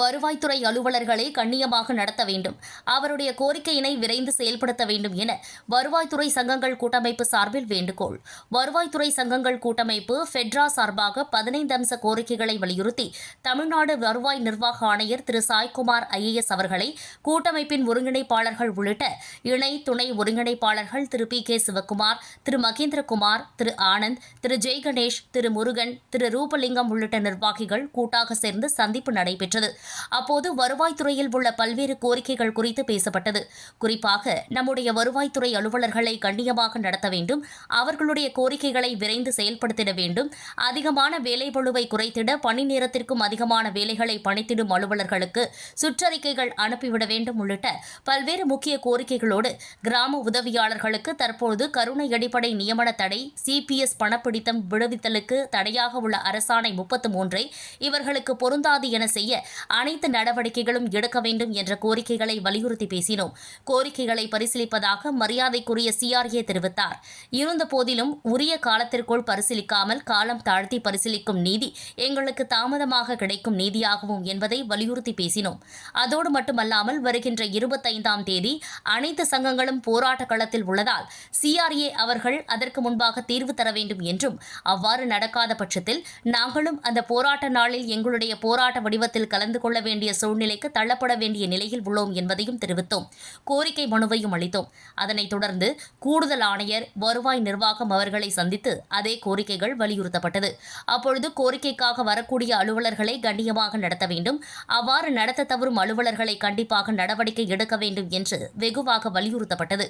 வருவாய்த்துறை அலுவலர்களை கண்ணியமாக நடத்த வேண்டும். அவருடைய கோரிக்கையினை விரைந்து செயல்படுத்த வேண்டும் என வருவாய்த்துறை சங்கங்கள் கூட்டமைப்பு சார்பில் வேண்டுகோள். வருவாய்த்துறை சங்கங்கள் கூட்டமைப்பு ஃபெட்ரா சார்பாக பதினைந்து அம்ச கோரிக்கைகளை வலியுறுத்தி தமிழ்நாடு வருவாய் நிர்வாக ஆணையர் திரு சாய்குமார் ஐஏஎஸ் அவர்களை கூட்டமைப்பின் ஒருங்கிணைப்பாளர்கள் உள்ளிட்ட இணை துணை ஒருங்கிணைப்பாளர்கள் திரு பி கே சிவக்குமார் திரு மகேந்திரகுமார் திரு ஆனந்த் திரு ஜெய் கணேஷ் திரு முருகன் திரு ரூபலிங்கம் உள்ளிட்ட நிர்வாகிகள் கூட்டாக சேர்ந்து சந்திப்பு நடைபெற்றது. அப்போது வருவாய்த்துறையில் உள்ள பல்வேறு கோரிக்கைகள் குறித்து பேசப்பட்டது. குறிப்பாக நம்முடைய வருவாய்த்துறை அலுவலர்களை கண்ணியமாக நடத்த வேண்டும் அவர்களுடைய கோரிக்கைகளை விரைந்து செயல்படுத்திட வேண்டும் அதிகமான வேலைப்பழுவை குறைத்திட பணி நேரத்திற்கும் அதிகமான வேலைகளை பணித்திடும் அலுவலர்களுக்கு சுற்றறிக்கைகள் அனுப்பிவிட வேண்டும் உள்ளிட்ட பல்வேறு முக்கிய கோரிக்கைகளோடு கிராம உதவியாளர்களுக்கு தற்போது கருணை அடிப்படை நியமன தடை சிபிஎஸ் பணப்பிடித்தம் விடுவித்தலுக்கு தடையாக உள்ள அரசாணை முப்பத்து மூன்றை இவர்களுக்கு பொருந்தாது என செய்ய அனைத்து நடவடிக்கைகளும் எடுக்க வேண்டும் என்ற கோரிக்கைகளை வலியுறுத்தி பேசினோம். கோரிக்கைகளை பரிசீலிப்பதாக மரியாதைக்குரிய சிஆர்ஏ தெரிவித்தார். இருந்த போதிலும் உரிய காலத்திற்குள் பரிசீலிக்காமல் காலம் தாழ்த்தி பரிசீலிக்கும் நீதி எங்களுக்கு தாமதமாக கிடைக்கும் நீதியாகவும் என்பதை வலியுறுத்தி பேசினோம். அதோடு மட்டுமல்லாமல் வருகின்ற இருபத்தைந்தாம் தேதி அனைத்து சங்கங்களும் போராட்ட களத்தில் உள்ளதால் சிஆர்ஏ அவர்கள் அதற்கு முன்பாக தீர்வு தர வேண்டும் என்றும் அவ்வாறு நடக்காத பட்சத்தில் நாங்களும் அந்த போராட்ட நாளில் எங்களுடைய போராட்ட வடிவத்தில் கலந்து கொள்ள வேண்டிய சூழ்நிலைக்கு தள்ளப்பட வேண்டிய நிலையில் உள்ளோம் என்பதையும் தெரிவித்தோம். கோரிக்கை மனுவையும் அளித்தோம். அதனைத் தொடர்ந்து கூடுதல் ஆணையர் வருவாய் நிர்வாகம் அவர்களை சந்தித்து அதே கோரிக்கைகள் வலியுறுத்தப்பட்டது. அப்பொழுது கோரிக்கைக்காக வரக்கூடிய அலுவலர்களை கண்ணியமாக நடத்த வேண்டும். அவ்வாறு நடத்த தவறும் அலுவலர்களை கண்டிப்பாக நடவடிக்கை எடுக்க வேண்டும் என்று வெகுவாக வலியுறுத்தப்பட்டது.